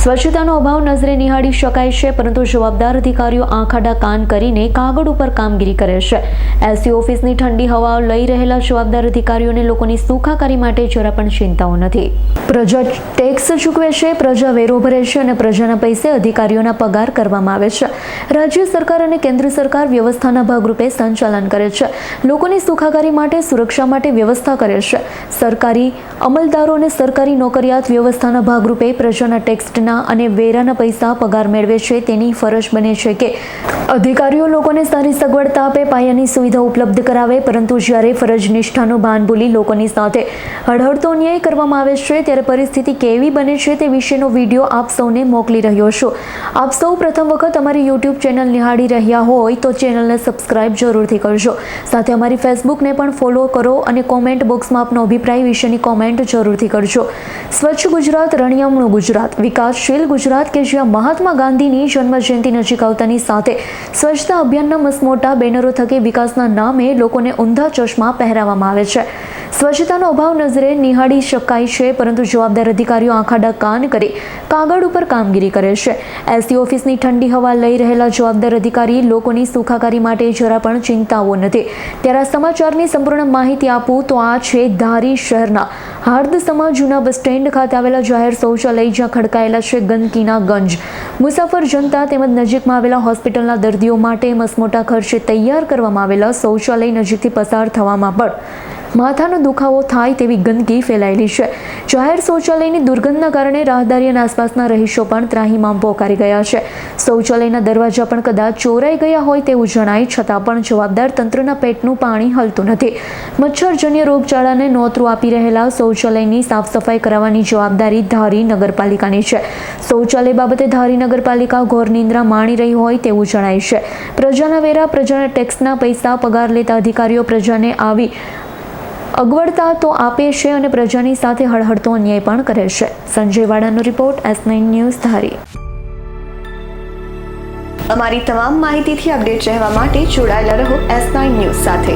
સ્વચ્છતાનો અભાવ નજરે નિહાળી શકાય છે, પરંતુ જવાબદાર અધિકારીઓ આંખાડા કાન કરીને કાગળ ઉપર કામગીરી કરે છે. એસસી ઓફિસની ઠંડી હવા લઈ રહેલા જવાબદાર અધિકારીઓને લોકોની સુખાકારી માટે જરા પણ ચિંતાઓ નથી. પ્રજા ટેક્સ ચૂકવે છે, પ્રજા વેરો ભરે છે અને પ્રજાના પૈસે અધિકારીઓના પગાર કરવામાં આવે છે. રાજ્ય સરકાર અને કેન્દ્ર સરકાર વ્યવસ્થાના ભાગરૂપે સંચાલન કરે છે. લોકોની સુખાકારી માટે, સુરક્ષા માટે વ્યવસ્થા કરે છે. સરકારી અમલદારો અને સરકારી નોકરિયાત વ્યવસ્થાના ભાગરૂપે પ્રજાના ટેક્સના અને વેરાના પૈસા પગાર મેળવે છે. તેની ફરજ બને છે કે અધિકારીઓ લોકોને સારી સગવડતા આપે, પાયાની સુવિધા ઉપલબ્ધ કરાવે, પરંતુ જ્યારે ફરજ નિષ્ઠાનું ભાન ભૂલી લોકોની સાથે હળહળતો ન્યાય કરવામાં આવે છે, ત્યારે પરિસ્થિતિ કેવી બને છે તે વિશેનો વીડિયો આપ સૌને મોકલી રહ્યો છું. આપ સૌ પ્રથમ વખત અમારી યુટ્યુબ ચેનલ નિહાળી રહ્યા હોય તો ચેનલને સબસ્ક્રાઇબ જરૂરથી કરજો. સાથે અમારી ફેસબુકને પણ ફોલો કરો અને કોમેન્ટ બોક્સમાં આપનો અભિપ્રાય વિશેની કોમેન્ટ જરૂરથી કરજો. સ્વચ્છ ગુજરાત, રણિયામણું ગુજરાત. વિકાસશીલ ગુજરાત કે જ્યાં મહાત્મા ગાંધીની જન્મજયંતિ નજીક આવતાની સાથે સ્વચ્છતા અભિયાનના મસમોટા બેનરો થકી વિકાસના નામે લોકોને ઊંધા ચશ્મા પહેરાવવામાં આવે છે. સ્વચ્છતાનો અભાવ નજરે નિહાળી શકાય છે, પરંતુ જવાબદાર અધિકારીઓ આંખાડા કાન કરી કાગળ ઉપર કામગીરી કરે છે. એસટી ઓફિસની ઠંડી હવા લઈ રહેલા જવાબદાર અધિકારી લોકોની સુખાકારી માટે જરા પણ ચિંતાઓ નથી. ત્યારે સમાચારની સંપૂર્ણ માહિતી આપું તો આ છે ધારી શહેરના હાર્દસમા જૂના બસ સ્ટેન્ડ ખાતે આવેલા જાહેર શૌચાલય જ્યાં ખડકાયેલા છે ગંદકીના ગંજ. મુસાફર જનતા તેમજ નજીકમાં આવેલા હોસ્પિટલના દર્દીઓ માટે મસમોટા ખર્ચે તૈયાર કરવામાં આવેલા શૌચાલય નજીકથી પસાર થવામાં પણ માથાનો દુખાવો થાય તેવી ગંદકી ફેલાયેલી છે. જાહેર શૌચાલયની દુર્ગંધના કારણે રાહદારી અને આસપાસના રહીશો પણ ત્રાહીમામ પોકારી ગયા છે. શૌચાલયના દરવાજા પણ કદાચ ચોરાઈ ગયા હોય તેવું જણાય, છતાં પણ જવાબદાર તંત્રના પેટનું પાણી હલતું નથી. મચ્છરજન્ય રોગચાળાને નોતરું આપી રહેલા શૌચાલયની સાફ સફાઈ કરાવવાની જવાબદારી ધારી નગરપાલિકાની છે. શૌચાલય બાબતે ધારી નગરપાલિકા ઘોર નિંદ્રા માણી રહી હોય તેવું જણાય છે. પ્રજાના વેરા, પ્રજાના ટેક્સના પૈસા પગાર લેતા અધિકારીઓ પ્રજાને આવી અગવડતા તો આપે છે અને પ્રજાની સાથે હળહળતો અન્યાય પણ કરે છે. Sanjay વાડાનો report S nine news Dhari. અમારી તમામ માહિતીથી અપડેટ રહેવા માટે જોડાયેલા રહો એસ નાઇન ન્યૂઝ સાથે.